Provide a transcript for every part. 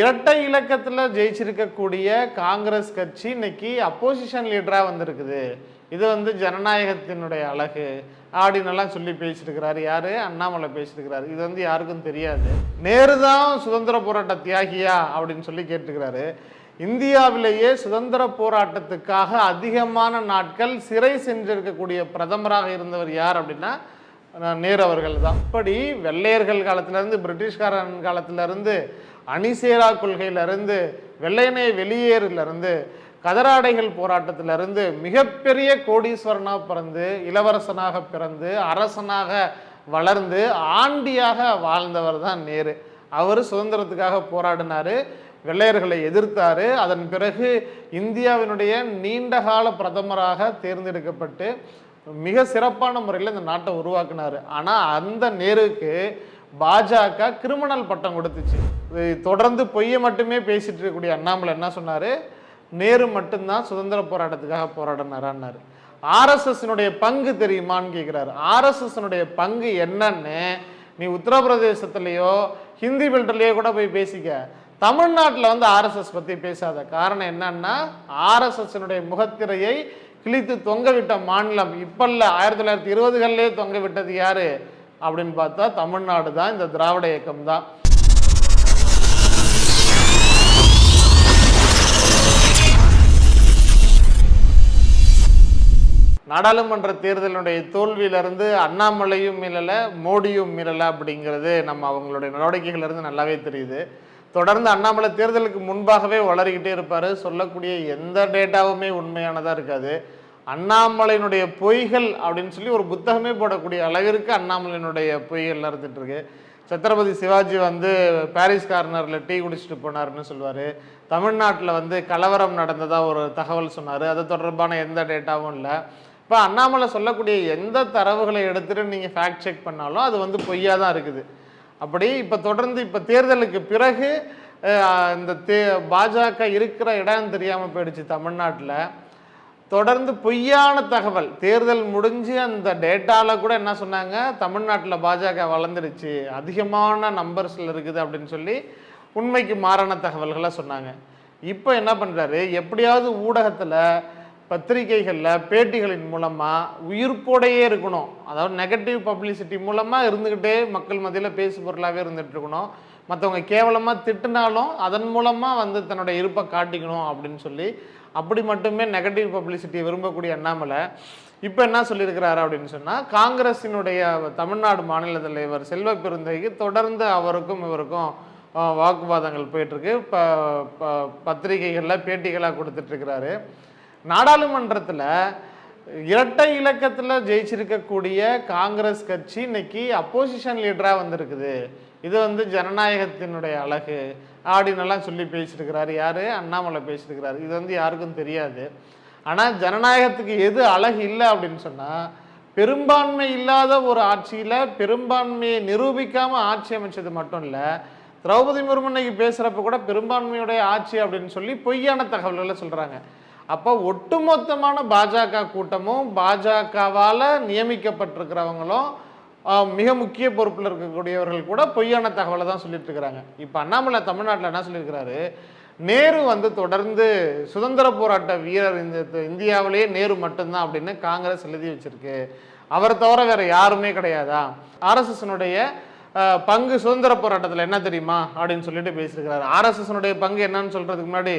இரட்டை இலக்கத்தில் ஜெயிச்சிருக்கக்கூடிய காங்கிரஸ் கட்சி இன்னைக்கு அப்போசிஷன் லீடராக வந்திருக்குது. இது வந்து ஜனநாயகத்தினுடைய அழகு அப்படின்னெல்லாம் சொல்லி பேசியிருக்கிறாரு யாரு? அண்ணாமலை பேசியிருக்கிறாரு. இது வந்து யாருக்கும் தெரியாது. நேரு தான் சுதந்திர போராட்ட தியாகியா அப்படின்னு சொல்லி கேட்டுக்கிறாரு இந்தியாவிலேயே சுதந்திர போராட்டத்துக்காக அதிகமான நாட்கள் சிறை சென்றிருக்கக்கூடிய பிரதமராக இருந்தவர் யார் அப்படின்னா நேரு அவர்கள் தான் அப்படி வெள்ளையர்கள் காலத்திலேருந்து பிரிட்டிஷ்காரன் காலத்திலேருந்து அணிசேரா கொள்கையிலிருந்து வெள்ளையனே வெளியேறிலிருந்து கதராடைகள் போராட்டத்திலிருந்து மிகப்பெரிய கோடீஸ்வரனாக பிறந்து இளவரசனாக பிறந்து அரசனாக வளர்ந்து ஆண்டியாக வாழ்ந்தவர் தான் நேரு. அவர் சுதந்திரத்துக்காக போராடினாரு வெள்ளையர்களை எதிர்த்தாரு. அதன் பிறகு இந்தியாவினுடைய நீண்டகால பிரதமராக தேர்ந்தெடுக்கப்பட்டு மிக சிறப்பான முறையில் இந்த நாட்டை உருவாக்குனார். ஆனால் அந்த நேருக்கு பாஜக கிரிமினல் பட்டம் கொடுத்துச்சு. இது தொடர்ந்து பொய்யை மட்டுமே பேசிட்டு இருக்கக்கூடிய அண்ணாமலை என்ன சொன்னாரு? நேரு மட்டும்தான் சுதந்திர போராட்டத்துக்காக போராடினாரான்னாரு. ஆர்எஸ்எஸ்னுடைய பங்கு தெரியுமான்னு கேட்குறாரு ஆர்எஸ்எஸ்னுடைய பங்கு என்னன்னு நீ உத்தரப்பிரதேசத்துலேயோ ஹிந்தி பெல்ட்லேயோ கூட போய் பேசிக்க. தமிழ்நாட்டில் வந்து ஆர்எஸ்எஸ் பற்றி பேசாத. காரணம் என்னன்னா ஆர்எஸ்எஸ்னுடைய முகத்திரையை கிழித்து தொங்க விட்ட மாநிலம் இப்பல்ல ஆயிரத்தி தொள்ளாயிரத்தி இருபதுகள்லேயே தொங்க விட்டது யாரு? அப்படின்னு பார்த்தா தமிழ்நாடு தான் இந்த திராவிட இயக்கம் தான். நாடாளுமன்ற தேர்தலினுடைய தோல்வியிலிருந்து அண்ணாமலையும் மீளலை மோடியும் மீளலை அப்படிங்கிறது நம்ம அவங்களுடைய நடவடிக்கைகளிலிருந்து நல்லாவே தெரியுது. தொடர்ந்து அண்ணாமலை தேர்தலுக்கு முன்பாகவே வளரிக்கிட்டே இருப்பார். சொல்லக்கூடிய எந்த டேட்டாவுமே உண்மையானதாக இருக்காது. அண்ணாமலையினுடைய பொய்கள் அப்படின்னு சொல்லி ஒரு புத்தகமே போடக்கூடிய அளவிற்கு அண்ணாமலையினுடைய பொய்கள் இருந்துட்டு இருக்கு. சத்ரபதி சிவாஜி வந்து பாரிஸ் கார்னரில் டீ குடிச்சிட்டு போனாருன்னு சொல்லுவார். தமிழ்நாட்டில் வந்து கலவரம் நடந்ததாக ஒரு தகவல் சொன்னார். அது தொடர்பான எந்த டேட்டாவும் இல்லை. இப்போ அண்ணாமலை சொல்லக்கூடிய எந்த தரவுகளை எடுத்துகிட்டு நீங்கள் ஃபேக்ட் செக் பண்ணாலும் அது வந்து பொய்யாக தான் இருக்குது. அப்படி இப்போ தொடர்ந்து இப்போ தேர்தலுக்கு பிறகு இந்த தே பாஜக இருக்கிற இடம் தெரியாமல் போயிடுச்சு தமிழ்நாட்டில். தொடர்ந்து பொய்யான தகவல். தேர்தல் முடிஞ்சு அந்த டேட்டாவில் கூட என்ன சொன்னாங்க? தமிழ்நாட்டில் பாஜக வளர்ந்துடுச்சு. அதிகமான நம்பர்ஸில் இருக்குது அப்படின்னு சொல்லி உண்மைக்கு மாறான தகவல்களை சொன்னாங்க. இப்போ என்ன பண்ணுறாரு எப்படியாவது ஊடகத்தில் பத்திரிகைகளில் பேட்டிகளின் மூலமாக உயிர்ப்போடையே இருக்கணும். அதாவது நெகட்டிவ் பப்ளிசிட்டி மூலமாக இருந்துக்கிட்டே மக்கள் மத்தியில் பேசு பொருளாகவே இருந்துகிட்டு இருக்கணும். மற்றவங்க கேவலமாக திட்டினாலும் அதன் மூலமாக வந்து தன்னுடைய இருப்பை காட்டிக்கணும் அப்படின்னு சொல்லி அப்படி மட்டுமே நெகட்டிவ் பப்ளிசிட்டியை விரும்பக்கூடிய அண்ணாமலை இப்போ என்ன சொல்லியிருக்கிறாரு அப்படின்னு சொன்னால் காங்கிரஸினுடைய தமிழ்நாடு மாநில தலைவர் செல்வ பெருந்தைக்கு தொடர்ந்து அவருக்கும் இவருக்கும் வாக்குவாதங்கள் போயிட்டுருக்கு. இப்போ பத்திரிகைகளில் பேட்டிகளாக கொடுத்துட்ருக்கிறாரு. நாடாளுமன்றத்தில் இரட்டை இலக்கத்தில் ஜெயிச்சிருக்கக்கூடிய காங்கிரஸ் கட்சி இன்னைக்கு அப்போசிஷன் லீடராக வந்திருக்குது. இது வந்து ஜனநாயகத்தினுடைய அழகு. அப்படின்னெல்லாம் சொல்லி பேசியிருக்கிறாரு. யார்? அண்ணாமலை பேசியிருக்கிறாரு. இது வந்து யாருக்கும் தெரியாது. ஆனால் ஜனநாயகத்துக்கு எது அழகு இல்லை அப்படின்னு சொன்னால் பெரும்பான்மை இல்லாத ஒரு ஆட்சியில் பெரும்பான்மையை நிரூபிக்காமல் ஆட்சி அமைச்சது மட்டும் இல்லை திரௌபதி முர்முன்னைக்கு பேசுகிறப்ப கூட பெரும்பான்மையுடைய ஆட்சி அப்படின்னு சொல்லி பொய்யான தகவல்களை சொல்கிறாங்க அப்போ ஒட்டுமொத்தமான பாஜக கூட்டமும் பாஜகவால் நியமிக்கப்பட்டிருக்கிறவங்களும் மிக முக்கிய பொறுப்பில் இருக்கக்கூடியவர்கள் கூட பொய்யான தகவலை தான் சொல்லிட்டு இருக்கிறாங்க. இப்போ அண்ணாமலை தமிழ்நாட்டில் என்ன சொல்லியிருக்கிறாரு? நேரு வந்து தொடர்ந்து சுதந்திர போராட்ட வீரர் இந்த இந்தியாவிலேயே நேரு மட்டும்தான் அப்படின்னு காங்கிரஸ் எழுதி வச்சிருக்கு. அவரை தவிர வேற யாருமே கிடையாதா? ஆர்எஸ்எஸ்னுடைய பங்கு சுதந்திர போராட்டத்தில் என்ன தெரியுமா? அப்படின்னு சொல்லிட்டு பேசியிருக்கிறாரு. ஆர்எஸ்எஸ்னுடைய பங்கு என்னன்னு சொல்றதுக்கு முன்னாடி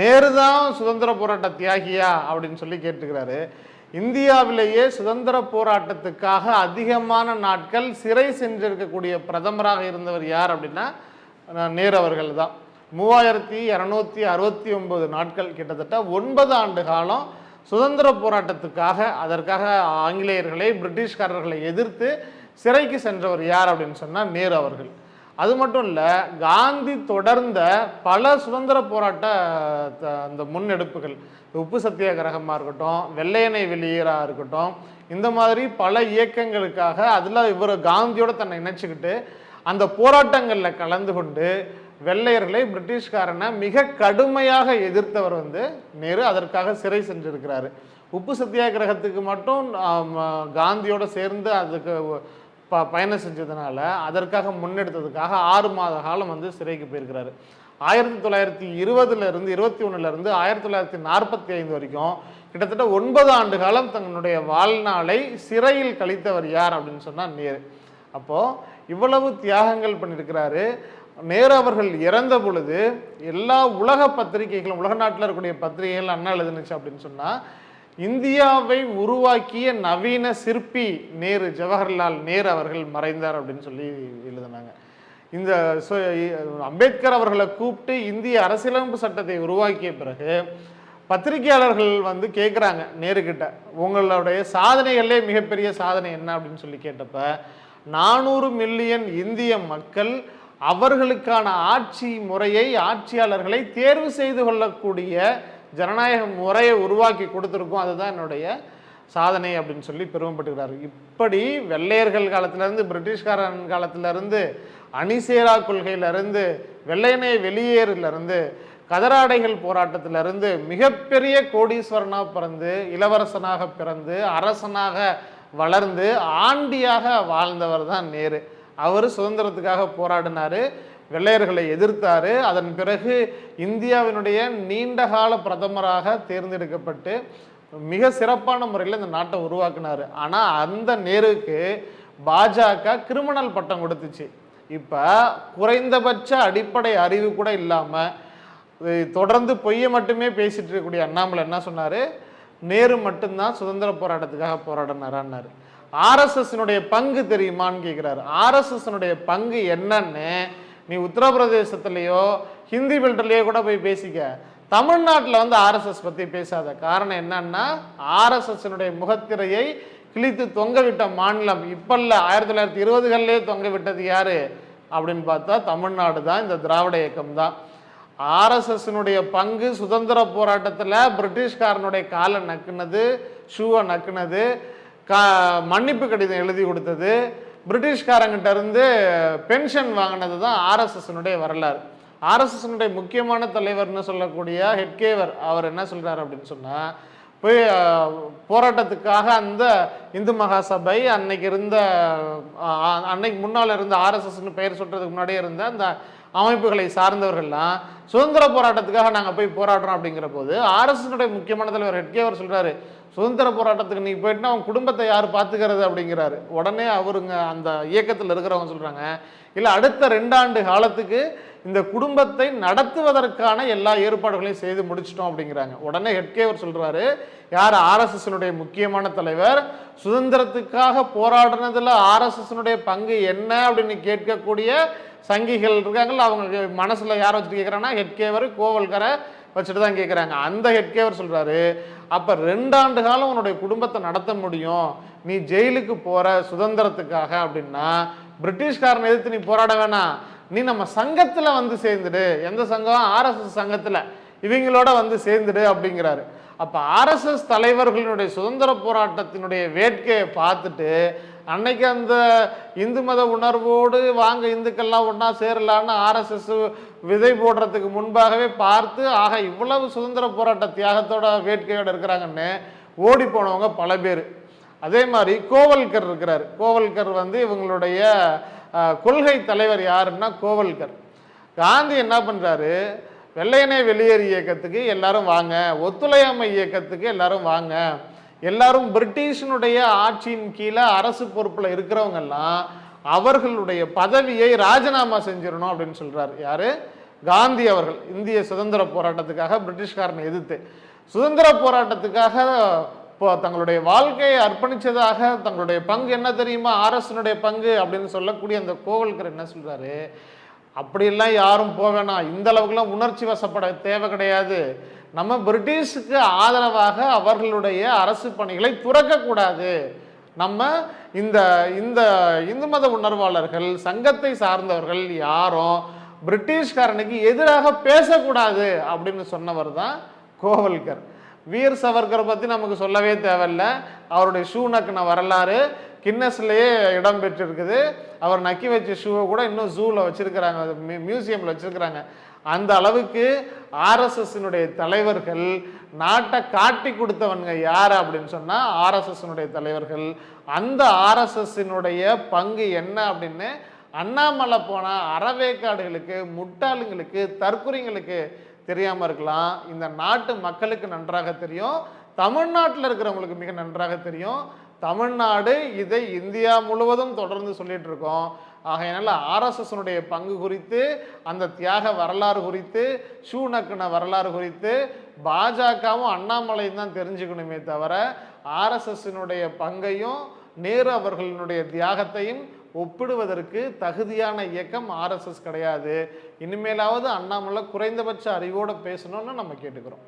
நேரு தான் சுதந்திர போராட்ட தியாகியா? அப்படின்னு சொல்லி கேட்டுக்கிறாரு. இந்தியாவிலேயே சுதந்திர போராட்டத்துக்காக அதிகமான நாட்கள் சிறை சென்றிருக்கக்கூடிய பிரதமராக இருந்தவர் யார் அப்படின்னா நேர் நேரு அவர்கள் தான். மூவாயிரத்தி இரநூத்தி அறுபத்தி ஒன்பது நாட்கள் கிட்டத்தட்ட ஒன்பது ஆண்டு காலம் சுதந்திர போராட்டத்துக்காக அதற்காக ஆங்கிலேயர்களை பிரிட்டிஷ்காரர்களை எதிர்த்து சிறைக்கு சென்றவர் யார் அப்படின்னு சொன்னால் நேரு அவர்கள். அது மட்டும் இல்லை காந்தி தொடர்ந்த பல சுதந்திர போராட்ட த- அந்த முன்னெடுப்புகள். உப்பு சத்தியாகிரகமாக இருக்கட்டும் வெள்ளையனை வெளியீராக இருக்கட்டும் இந்த மாதிரி பல இயக்கங்களுக்காக அதில் இவர் காந்தியோட தன்னை இணைச்சிக்கிட்டு அந்த போராட்டங்களில் கலந்து கொண்டு வெள்ளையர்களை பிரிட்டிஷ்காரனை மிக கடுமையாக எதிர்த்தவர் வந்து நேரு. அதற்காக சிறை சென்றிருக்கிறாரு. உப்பு சத்தியாகிரகத்துக்கு மட்டும் காந்தியோட சேர்ந்து அதுக்கு ப பயணம் செஞ்சதுனால அதற்காக முன்னெடுத்ததுக்காக ஆறு மாத காலம் வந்து சிறைக்கு போயிருக்கிறாரு. ஆயிரத்தி தொள்ளாயிரத்தி இருபதுலேருந்து இருபத்தி ஒன்றுலேருந்து ஆயிரத்தி தொள்ளாயிரத்தி நாற்பத்தி ஐந்து வரைக்கும் கிட்டத்தட்ட ஒன்பது ஆண்டு காலம் தன்னுடைய வாழ்நாளை சிறையில் கழித்தவர் யார் அப்படின்னு சொன்னால் நேரு. அப்போது இவ்வளவு தியாகங்கள் பண்ணியிருக்கிறாரு. நேரு அவர்கள் இறந்த பொழுது எல்லா உலக பத்திரிகைகளும் உலக நாட்டில் இருக்கக்கூடிய பத்திரிகைகள் அண்ணா எழுதுனுச்சு அப்படின்னு சொன்னால் இந்தியாவை உருவாக்கிய நவீன சிற்பி நேரு ஜவஹர்லால் நேரு அவர்கள் மறைந்தார் அப்படின்னு சொல்லி எழுதினாங்க. இந்த அம்பேத்கர் அவர்களை கூப்பிட்டு இந்திய அரசியலமைப்பு சட்டத்தை உருவாக்கிய பிறகு பத்திரிகையாளர்கள் வந்து கேட்குறாங்க நேருக்கிட்ட உங்களுடைய சாதனைகளே மிகப்பெரிய சாதனை என்ன? அப்படின்னு சொல்லி கேட்டப்ப நானூறு மில்லியன் இந்திய மக்கள் அவர்களுக்கான ஆட்சி முறையை ஆட்சியாளர்களை தேர்வு செய்து கொள்ளக்கூடிய ஜனநாயக முறையை உருவாக்கி கொடுத்துருக்கோம். அதுதான் என்னுடைய சாதனை அப்படின்னு சொல்லி பெருமைப்பட்டுக்கிறார். இப்படி வெள்ளையர்கள் காலத்திலேருந்து பிரிட்டிஷ்காரன் காலத்திலேருந்து அணிசேரா கொள்கையிலிருந்து வெள்ளையனே வெளியேறிலிருந்து கதராடைகள் போராட்டத்திலிருந்து மிகப்பெரிய கோடீஸ்வரனாக பிறந்து இளவரசனாக பிறந்து அரசனாக வளர்ந்து ஆண்டியாக வாழ்ந்தவர் தான் நேரு. அவர் சுதந்திரத்துக்காக போராடினாரு. வெள்ளையர்களை எதிர்த்தாரு. அதன் பிறகு இந்தியாவினுடைய நீண்டகால பிரதமராக தேர்ந்தெடுக்கப்பட்டு மிக சிறப்பான முறையில் இந்த நாட்டை உருவாக்குனாரு. ஆனால் அந்த நேருக்கு பாஜக கிரிமினல் பட்டம் கொடுத்துச்சு. இப்போ குறைந்தபட்ச அடிப்படை அறிவு கூட இல்லாமல் தொடர்ந்து பொய்யை மட்டுமே பேசிட்டு இருக்கக்கூடிய அண்ணாமலை என்ன சொன்னார்? நேரு மட்டும்தான் சுதந்திர போராட்டத்துக்காக போராடினாரான்னாரு. ஆர்எஸ்எஸ்னுடைய பங்கு தெரியுமான்னு கேட்குறாரு ஆர்எஸ்எஸ்னுடைய பங்கு என்னன்னு நீ உத்தரப்பிரதேசத்துலேயோ ஹிந்தி பெல்ட்லேயோ கூட போய் பேசிக்க. தமிழ்நாட்டில் வந்து ஆர்எஸ்எஸ் பற்றி பேசாத. காரணம் என்னன்னா ஆர்எஸ்எஸ்னுடைய முகத்திரையை கிழித்து தொங்க விட்ட மாநிலம். இப்பல்ல ஆயிரத்தி தொள்ளாயிரத்தி இருபதுகள்லேயே தொங்க விட்டது யார்? அப்படின்னு பார்த்தா தமிழ்நாடு தான் இந்த திராவிட இயக்கம் தான். ஆர்எஸ்எஸ்னுடைய பங்கு சுதந்திர போராட்டத்தில் பிரிட்டிஷ்காரனுடைய காலை நக்குனது ஷூவை நக்குனது கா மன்னிப்பு கடிதம் எழுதி கொடுத்தது பிரிட்டிஷ்காரங்கிட்ட இருந்து பென்ஷன் வாங்கினது தான் ஆர்எஸ்எஸ்னுடைய வரலாறு. ஆர்எஸ்எஸ்னுடைய முக்கியமான தலைவர்னு சொல்லக்கூடிய ஹெட்கேவர் அவர் என்ன சொல்கிறார் அப்படின்னு சொன்னால் போய் போராட்டத்துக்காக அந்த இந்து மகாசபை அன்னைக்கு இருந்த அன்னைக்கு முன்னால் இருந்த ஆர்எஸ்எஸ்னு பெயர் சொல்கிறதுக்கு முன்னாடியே இருந்த அந்த அமைப்புகளை சார்ந்தவர்கள்லாம் சுதந்திர போராட்டத்துக்காக நாங்கள் போய் போராடுறோம் அப்படிங்கிற போது ஆர்எஸ்எஸ்னுடைய முக்கியமான தலைவர் ஹெட்கேவர் சொல்கிறாரு சுதந்திர போராட்டத்துக்கு நீ போயிட்டுனா அவன் குடும்பத்தை யார் பார்த்துக்கிறது அப்படிங்கிறாரு. உடனே அவருங்க அந்த இயக்கத்தில் இருக்கிறவங்க சொல்கிறாங்க இல்லை அடுத்த ரெண்டாண்டு காலத்துக்கு இந்த குடும்பத்தை நடத்துவதற்கான எல்லா ஏற்பாடுகளையும் செய்து முடிச்சிட்டோம் அப்படிங்கிறாங்க. உடனே ஹெட்கேவர் சொல்கிறாரு யார் ஆர்எஸ்எஸ்னுடைய முக்கியமான தலைவர் சுதந்திரத்துக்காக போராடினதில் ஆர்எஸ்எஸ்னுடைய பங்கு என்ன? அப்படின்னு கேட்கக்கூடிய சங்கிகள் இருக்காங்கல்ல அவங்க மனசில் யாரை வச்சுட்டு கேட்குறாங்கன்னா ஹெட்கேவர் கோவல்கரை வச்சுட்டு தான் கேட்குறாங்க அந்த ஹெட்கேவர் சொல்கிறாரு அப்போ ரெண்டாண்டு காலம் உன்னுடைய குடும்பத்தை நடத்த முடியும். நீ ஜெயிலுக்கு போகிற சுதந்திரத்துக்காக அப்படின்னா பிரிட்டிஷ்காரனை எதிர்த்து நீ போராட வேணாம். நீ நம்ம சங்கத்தில் வந்து சேர்ந்துடு. எந்த சங்கம்? ஆர்எஸ்எஸ் சங்கத்தில். இவங்களோட வந்து சேர்ந்துடு அப்படிங்கிறாரு. அப்போ ஆர்எஸ்எஸ் தலைவர்களுடைய சுதந்திர போராட்டத்தினுடைய வேட்கையை பார்த்துட்டு அன்னைக்கு அந்த இந்து மத உணர்வோடு வாங்க இந்துக்கள்லாம் ஒன்றா சேரலான்னு ஆர்எஸ்எஸ் விதை போடுறதுக்கு முன்பாகவே பார்த்து ஆக இவ்வளவு சுதந்திர போராட்ட தியாகத்தோட வேட்கையோடு இருக்கிறாங்கன்னு ஓடி போனவங்க பல பேர். அதே மாதிரி கோவல்கர் இருக்கிறார். கோவல்கர் வந்து இவங்களுடைய கொள்கை தலைவர் யாருன்னா கோவல்கர். காந்தி என்ன பண்ணுறாரு வெள்ளையனே வெளியேறு இயக்கத்துக்கு எல்லாரும் வாங்க ஒத்துழையாமை இயக்கத்துக்கு எல்லாரும் வாங்க எல்லாரும் பிரிட்டிஷினுடைய ஆட்சியின் கீழே அரசு பொறுப்பில் இருக்கிறவங்கெல்லாம் அவர்களுடைய பதவியை ராஜினாமா செஞ்சிடணும் அப்படின்னு சொல்கிறார் யார்? காந்தி அவர்கள். இந்திய சுதந்திர போராட்டத்துக்காக பிரிட்டிஷ்காரனை எதிர்த்து. சுதந்திர போராட்டத்துக்காக இப்போ தங்களுடைய வாழ்க்கையை அர்ப்பணிச்சதாக தங்களுடைய பங்கு என்ன தெரியுமா? ஆர்எஸ்னுடைய பங்கு அப்படின்னு சொல்லக்கூடிய அந்த கோவல்கர் என்ன சொல்கிறாரு அப்படியெல்லாம் யாரும் போவேணாம் இந்த அளவுக்குலாம் உணர்ச்சி வசப்பட தேவை கிடையாது. நம்ம பிரிட்டிஷுக்கு ஆதரவாக அவர்களுடைய அரசு பணிகளை துறக்கக்கூடாது. நம்ம இந்த இந்த இந்து மத உணர்வாளர்கள் சங்கத்தை சார்ந்தவர்கள் யாரும் பிரிட்டிஷ்காரனுக்கு எதிராக பேசக்கூடாது அப்படின்னு சொன்னவர் தான் கோவல்கர். வீர் சவர்கர் பற்றி நமக்கு சொல்லவே தேவையில்ல. அவருடைய ஷூ நக்கின வரலாறு கின்னஸ்லேயே இடம் பெற்றிருக்குது. அவர் நக்கி வச்ச ஷூவை கூட இன்னும் ஜூவில் வச்சுருக்கிறாங்க. மியூசியமில் வச்சுருக்கிறாங்க. அந்த அளவுக்கு ஆர்எஸ்எஸ்னுடைய தலைவர்கள் நாட்டை காட்டி கொடுத்தவனுங்க யார் அப்படின்னு சொன்னால் ஆர்எஸ்எஸ்னுடைய தலைவர்கள். அந்த ஆர்எஸ்எஸ்னுடைய பங்கு என்ன அப்படின்னு அண்ணாமலை போனால் அறவேக்காடுகளுக்கு முட்டாளுங்களுக்கு தற்குறிங்களுக்கு தெரியாமல் இருக்கலாம். இந்த நாட்டு மக்களுக்கு நன்றாக தெரியும். தமிழ்நாட்டில் இருக்கிறவங்களுக்கு மிக நன்றாக தெரியும். தமிழ்நாடு இதை இந்தியா முழுவதும் தொடர்ந்து சொல்லிட்டு இருக்கோம். ஆகையினால ஆர்எஸ்எஸ்னுடைய பங்கு குறித்து அந்த தியாக வரலாறு குறித்து ஷூ நக்குன வரலாறு குறித்து பாஜகவும் அண்ணாமலையும் தான் தெரிஞ்சுக்கணுமே தவிர ஆர்எஸ்எஸ்னுடைய பங்கையும் நேரு அவர்களினுடைய தியாகத்தையும் ஒப்பிடுவதற்கு தகுதியான இயக்கம் ஆர்எஸ்எஸ் கிடையாது. இனிமேலாவது அண்ணாமலை குறைந்தபட்ச அறிவோடு பேசணும்னு நம்ம கேட்டுக்கிறோம்.